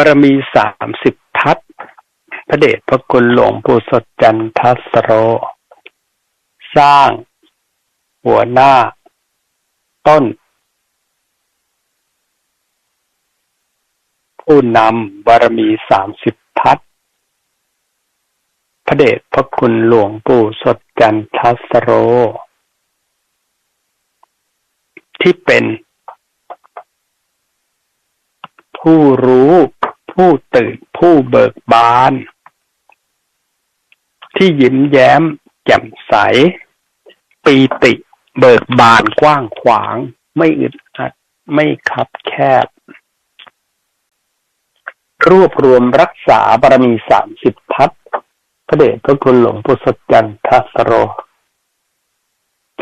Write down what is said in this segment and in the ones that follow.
ารมีสามสิบทัศพระเดชพระคุณหลวงปู่สดจันทัสโร สร้าง หัวหน้า ต้น ผู้นำบารมีสามสิบทัศพระเดชพระคุณหลวงปู่สดจันทัสโร ที่เป็นผู้รู้ ผู้ตื่นผู้เบิกบาน ที่ยิ้มแย้ม แจ่มใส ปีติ เบิกบานกว้างขวาง ไม่อึดอัดไม่คับแคบ รวบรวมรักษาบารมีสามสิบทัศพระเดชพระคุณหลวงปู่สดจันทัสโร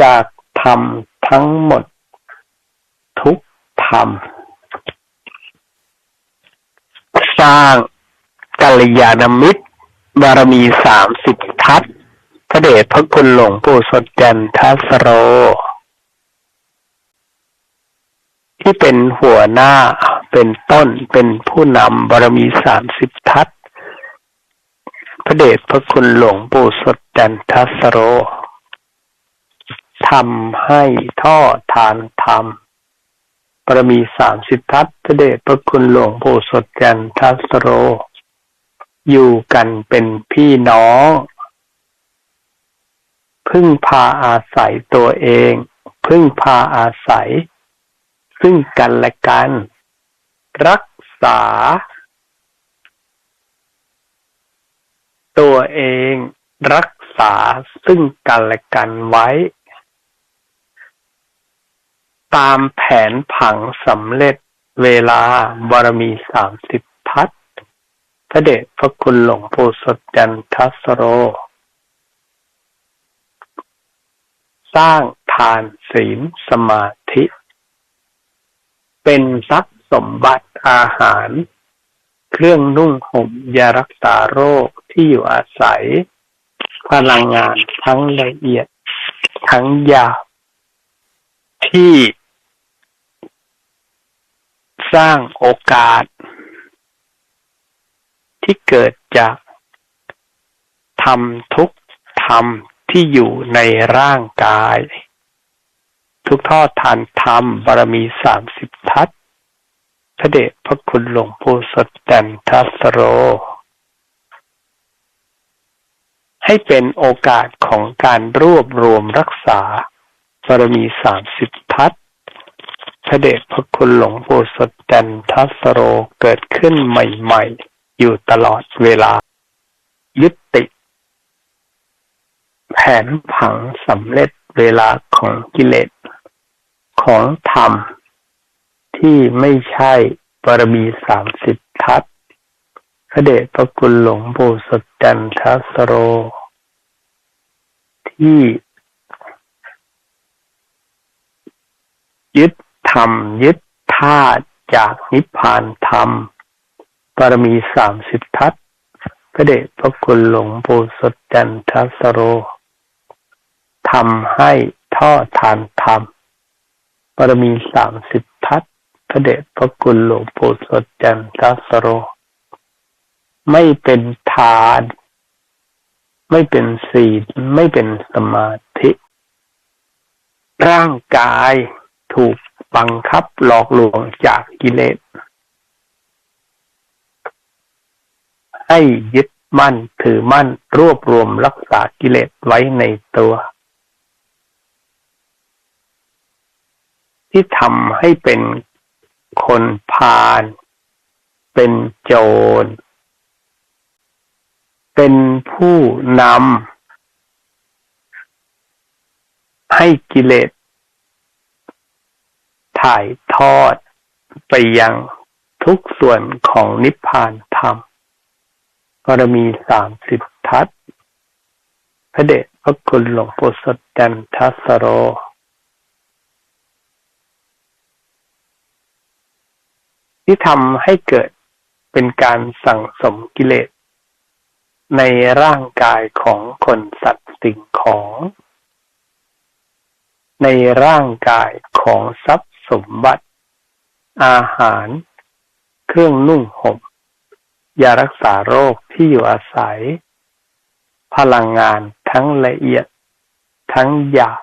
จากธรรมทั้งหมด ทุกธรรม สร้างกัลยาณมิตร บารมีสามสิบทัศพระเดชพระคุณหลวงปู่สดจันทัสโร ที่เป็นหัวหน้าเป็นต้นเป็นผู้นำบารมีสามสิบทัศพระเดชพระคุณหลวงปู่สดจันทัสโรทำให้ท่อทานธรรม บารมีสามสิบทัศพระเดชพระคุณหลวงปู่สดจันทัสโร อยู่กันเป็นพี่น้อง พึ่งพาอาศัยตัวเอง พึ่งพาอาศัย ซึ่งกันและกัน รักษา ตัวเอง รักษาซึ่งกันและกันไว้ ตามแผนผังสำเร็จเวลาบารมีสามสิบทัศพระเดชพระคุณหลวงปู่สดจันทัสโร สร้างทานศีลสมาธิ เป็นทรัพย์สมบัติอาหาร เครื่องนุ่งห่มยารักษาโรคที่อยู่อาศัย พลังงานทั้งละเอียดทั้งยาวที่ สร้างโอกาส ที่เกิดจากทำทุกธรรมที่อยู่ในร่างกาย ทุกทอดทานธรรมบารมีสามสิบทัศพระเดชพระคุณหลวงปู่สดจันทัสโร ให้เป็นโอกาสของการรวบรวมรักษาบารมีสามสิบ พระเดชพระคุณหลวงปู่สดจันทัสโรเกิดขึ้นใหม่ๆ อยู่ตลอดเวลา ยุติ แผนผังสำเร็จเวลาของกิเลสของธรรม ที่ไม่ใช่บารมีสามสิบทัศพระเดชพระคุณหลวงปู่สดจันทัสโร ที่ยึด ธรรม ยึดธาตุจากนิพพานธรรมบารมีสามสิบทัศพระเดชพระคุณหลวงปู่สดจันทัสโรทำให้ท่อทานธรรมบารมีสามสิบทัศพระเดชพระคุณหลวงปู่สดจันทัสโร ไม่เป็นทาน ไม่เป็นศีลไม่เป็นสมาธิ ร่างกายถูก บังคับหลอกลวงจากกิเลส ให้ยึดมั่นถือมั่นรวบรวมรักษากิเลสไว้ในตัว ที่ทำให้เป็นคนพาลเป็นโจร เป็นผู้นำให้กิเลส ถ่ายทอดไปยังทุกส่วนของนิพพานธรรมบารมีสามสิบทัศพระเดชพระคุณหลวงปู่สดจันทัสโร ที่ทำให้เกิดเป็นการสั่งสมกิเลส ในร่างกายของคนสัตว์สิ่งของ ในร่างกายของทรัพย สมบัติ อาหาร เครื่องนุ่งห่มยารักษาโรคที่อยู่อาศัย พลังงานทั้งละเอียด ทั้งหยาบ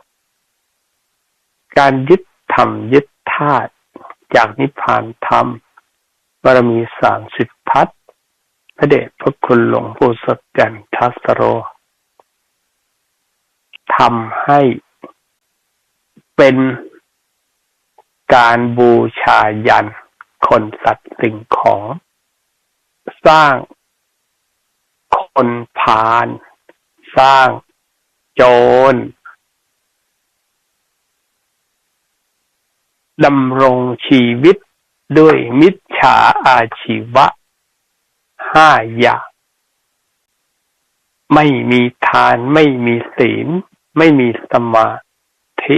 การยึดธรรมยึดธาตุจากนิพพานธรรมบารมีสามสิบทัศพระเดชพระคุณหลวงปู่สดจันทัสโรทำให้เป็น การบูชายัน คนสัตว์สิ่งของ สร้างคนพาลสร้างโจรดำรงชีวิตด้วยมิจฉาอาชีวะห้าอย่าง ไม่มีทานไม่มีศีล ไม่มีสมาธิ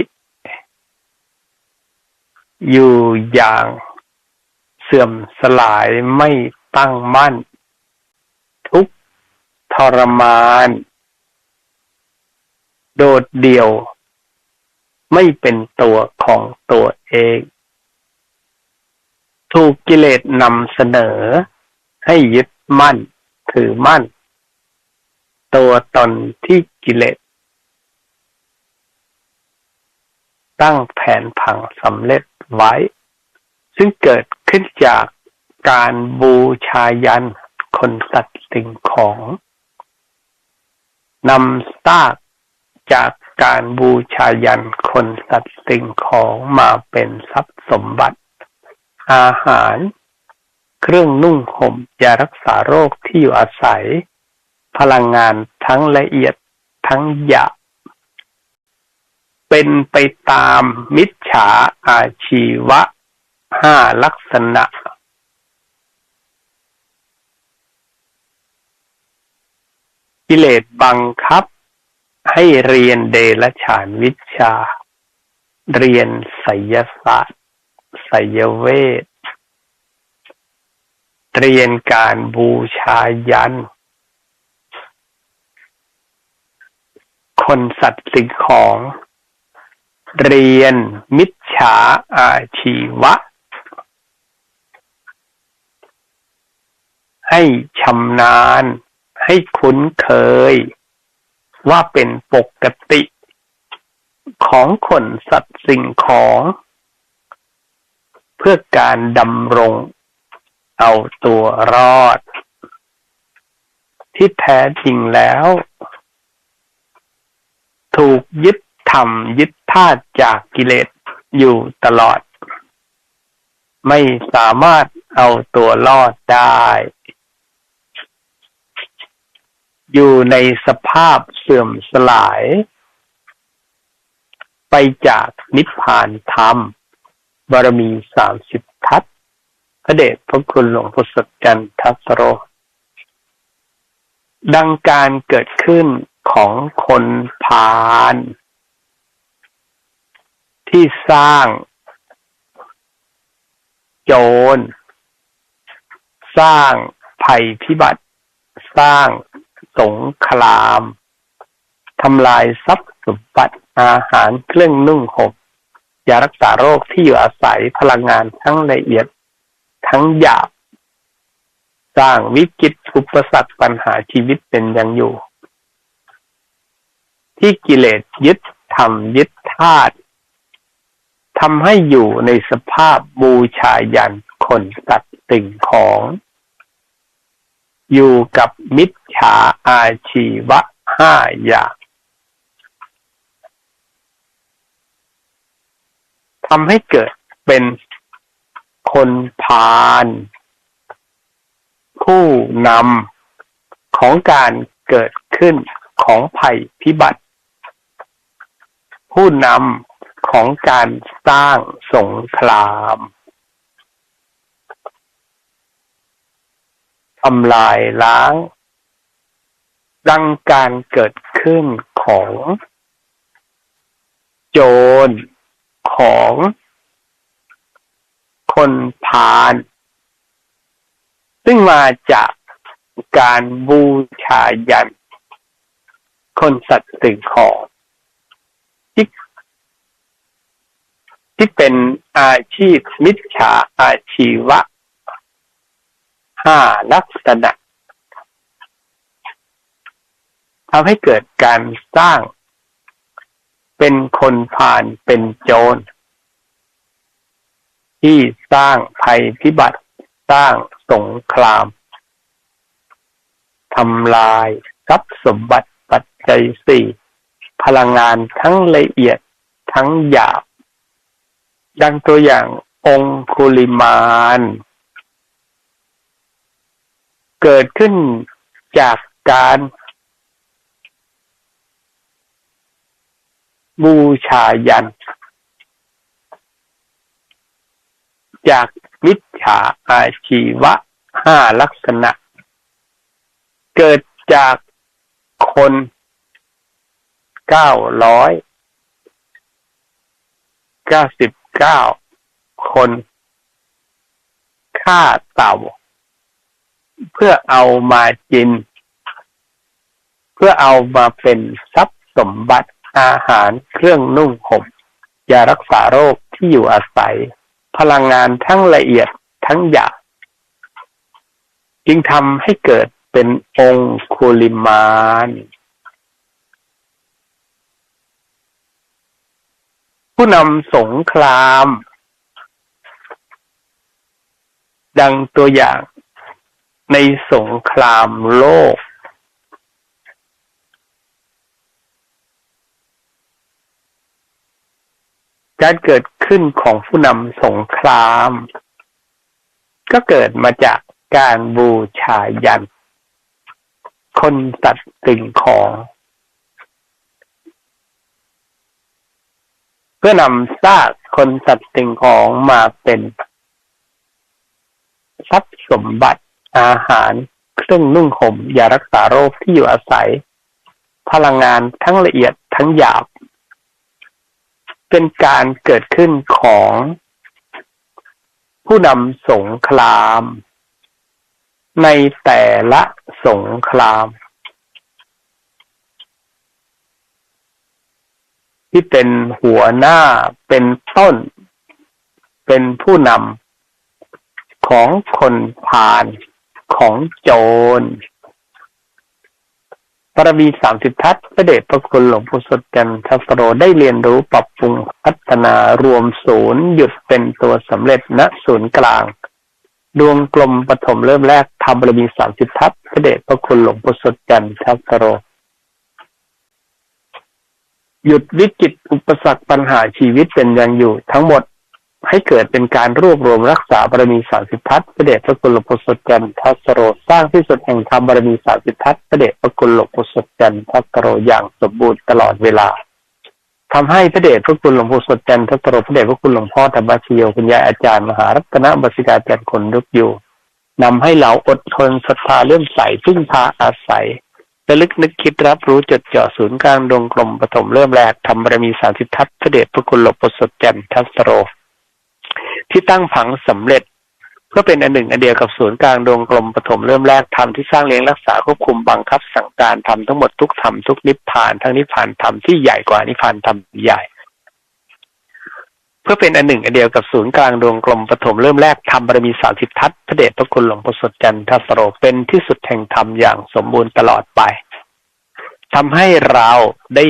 อยู่อย่างเสื่อมสลายไม่ตั้งมั่น ทุกทรมาน โดดเดี่ยว ไม่เป็นตัวของตัวเอง ถูกกิเลสนำเสนอ ให้ยึดมั่น ถือมั่น ตัวตนที่กิเลสตั้งแผนผังสำเร็จ ไว้ ซึ่งเกิดขึ้นจากการบูชายันคนสัตว์สิ่งของนำซากจากการบูชายันคนสัตว์สิ่งของมาเป็นทรัพย์สมบัติ อาหาร เครื่องนุ่งห่มยารักษาโรคที่อยู่อาศัย พลังงานทั้งละเอียดทั้งหยาบ เป็นไปตามมิจฉาอาชีวะห้าลักษณะ กิเลสบังคับให้เรียนเดลฉานวิชา เรียนไสยศาสตร์ไสยเวท เรียนการบูชายัน คนสัตว์สิ่งของ เรียนมิจฉาอาชีวะ ให้ชำนาญ ให้คุ้นเคย ว่าเป็นปกติของคนสัตว์สิ่งของ เพื่อการดำรง เอาตัวรอด ที่แท้จริงแล้ว ถูกยึด ธรรมยึดธาตุจากกิเลสอยู่ตลอด ไม่สามารถเอาตัวรอดได้ อยู่ในสภาพเสื่อมสลาย ไปจากนิพพานธรรม บารมีสามสิบทัศพระเดชพระคุณหลวงพุทธจันทัสโร ดังการเกิดขึ้นของคนพาล ที่สร้าง โจร สร้างภัยพิบัติ สร้างสงครามทำลายทรัพย์สมบัติอาหารเครื่องนุ่งห่มยารักษาโรคที่อยู่อาศัยพลังงานทั้งละเอียดทั้งหยาบสร้างวิกฤตอุปสรรคปัญหาชีวิตเป็นยังอยู่ ที่กิเลสยึดทำยึดธาตุ ทำให้อยู่ในสภาพบูชายันคนตัดสิ่งของ อยู่กับมิจฉาอาชีวะห้าอย่างทำให้เกิดเป็นคนพาลผู้นำของการเกิดขึ้นของภัยพิบัติ ผู้นำ ของการสร้างสงครามทำลายล้าง ดังการเกิดขึ้นของโจรของคนพาลซึ่งมาจากการบูชายัน คนสัตว์สิ่งของ ที่เป็นอาชีพมิจฉาอาชีวะห้าลักษณะทำให้เกิดการสร้าง เป็นคนผ่านเป็นโจร ที่สร้างภัยพิบัติสร้างสงครามทำลายทรัพย์สมบัติปัจจัยสี่พลังงานทั้งละเอียดทั้งหยาบ ดังตัวอย่างองคุลิมานเกิดขึ้นจากการบูชายัน จากมิจฉาอาชีวะห้าลักษณะ เกิดจากคนเก้าร้อยเก้าสิบ เก้าคนฆ่าเต่า เพื่อเอามากิน เพื่อเอามาเป็นทรัพย์สมบัติอาหารเครื่องนุ่งห่มยารักษาโรคที่อยู่อาศัย พลังงานทั้งละเอียดทั้งหยาบจึงทำให้เกิดเป็นองคุลิมาน ผู้นำสงคราม ดังตัวอย่างในสงครามโลก การเกิดขึ้นของผู้นำสงคราม ก็เกิดมาจากการบูชายัน คนตัดสิ่งของ เพื่อนำซากคนสัตว์สิ่งของมาเป็นทรัพย์สมบัติอาหาร เครื่องนุ่งห่มยารักษาโรคที่อยู่อาศัย พลังงานทั้งละเอียดทั้งหยาบ เป็นการเกิดขึ้นของผู้นำสงคราม ในแต่ละสงคราม ที่เป็นหัวหน้าเป็นต้น เป็นผู้นำของคนผ่านของโจรปรมีสามสิบทัศพระเดชพระคุณหลวงปู่สดจันทสโรได้เรียนรู้ปรับปรุงพัฒนารวมศูนย์หยุดเป็นตัวสำเร็จณศูนย์กลาง ดวงกลมปฐมเริ่มแรกทำบารมีสามสิบทัศพระเดชพระคุณหลวงปู่สดจันทสโร หยุดวิกฤตอุปสรรคปัญหาชีวิตเป็นยังอยู่ ทั้งหมดให้เกิดเป็นการรวบรวมรักษาบารมีสาสิทัศน์พระเดชพระคุลวงปู่สดจันทัสโรสร้างที่สุดแห่งธรรมบารมีสาสิทัศน์พระเดชพระคุณหลวงสดจันทัสโรอย่างสมบูรณ์ตลอดเวลาทำให้พระเดชพระคุณหลวงปู่สดจันทัสโรพระเดชพระคุณหลวงพ่อธรรมชโยคุณยายอาจารย์มหารัตนบสิกาจันคนลุกอยู่นำให้เราอดทนศรัทธาเลื่อมใสพึ่งพาอาศัย ระลึกนึกคิดรับรู้จดจ่อศูนย์กลางดวงกลมปฐมเริ่มแรกทำบารมีสามสิบทัศพระเดชพระคุณหลบประสดจันทัสโร ที่ตั้งผังสำเร็จเพื่อเป็นอันหนึ่งอันเดียวกับศูนย์กลางดวงกลมปฐมเริ่มแรกทำที่สร้างเลี้ยงรักษาควบคุมบังคับสั่งการทำทั้งหมดทุกธรรมทุกนิพพานทั้งนิพพานธรรมที่ใหญ่กว่านิพพานธรรมใหญ่ พื่อเป็นอันหนึ่งอันเดียวกับศูนย์กลางดวงกลมปฐมเริ่มแรกทำบารมีสามสิบทัศพระเดชพระคุณหลวงพ่อสดจันทสโรเป็นที่สุดแห่งธรรมอย่างสมบูรณ์ตลอดไปทำให้เราได้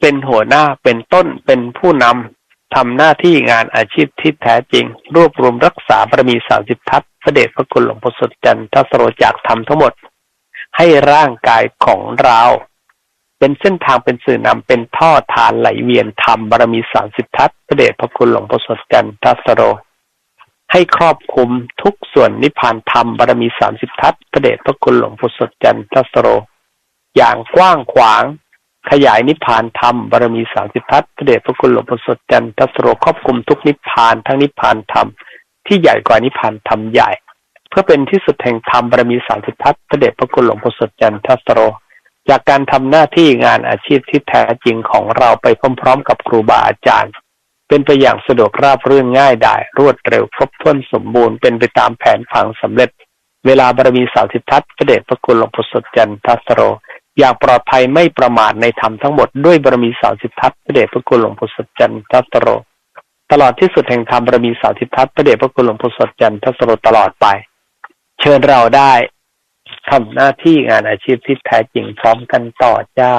เป็นหัวหน้าเป็นต้นเป็นผู้นำทำหน้าที่งานอาชีพที่แท้จริง รวบรวมรักษาบารมีสามสิบทัศพระเดชพระคุณหลวงพ่อสดจันทสโรจากธรรมทั้งหมด ให้ร่างกายของเรา เป็นเส้นทางเป็นสื่อนำเป็นท่อทานไหลเวียนธรรมบารมีสามสิบทัศพระเดชพระคุณหลวงพ่อสดกันทัสโร ให้ครอบคุมทุกส่วนนิพพานธรรมบารมีสามสิบทัศพระเดชพระคุณหลวงพ่อสดจันทัสโร อย่างกว้างขวาง ขยายนิพพานธรรมบารมีสามสิบทัศพระเดชพระคุณหลวงพ่อสดจันทัสโรครอบคุมทุกนิพพานทั้งนิพพานธรรมที่ใหญ่กว่านิพพานธรรมใหญ่ เพื่อเป็นที่สุดแห่งธรรมบารมีสามสิบทัศพระเดชพระคุณหลวงพ่อสดจันทัสโร จากการทำหน้าที่งานอาชีพที่แท้จริงของเราไปพร้อมๆ กับครูบาอาจารย์ เป็นไปอย่างสะดวกราบรื่นง่ายดาย รวดเร็วครบถ้วนสมบูรณ์เป็นไปตามแผนผังสำเร็จ เวลาบารมีสาวสิทัศน์พระเดชพระคุณหลวงพ่อสดจันทัสโร อย่างปลอดภัยไม่ประมาทในธรรมทั้งหมดด้วยบารมีสาวสิทัศน์พระเดชพระคุณหลวงพ่อสดจันทัสโร ตลอดที่สุดแห่งธรรมบารมีสาวสิทัศน์พระเดชพระคุณหลวงพ่อสดจันทัสโรตลอดไป เชิญเราได้ ทำหน้าที่งานอาชีพที่แท้จริงพร้อมกันต่อจ้า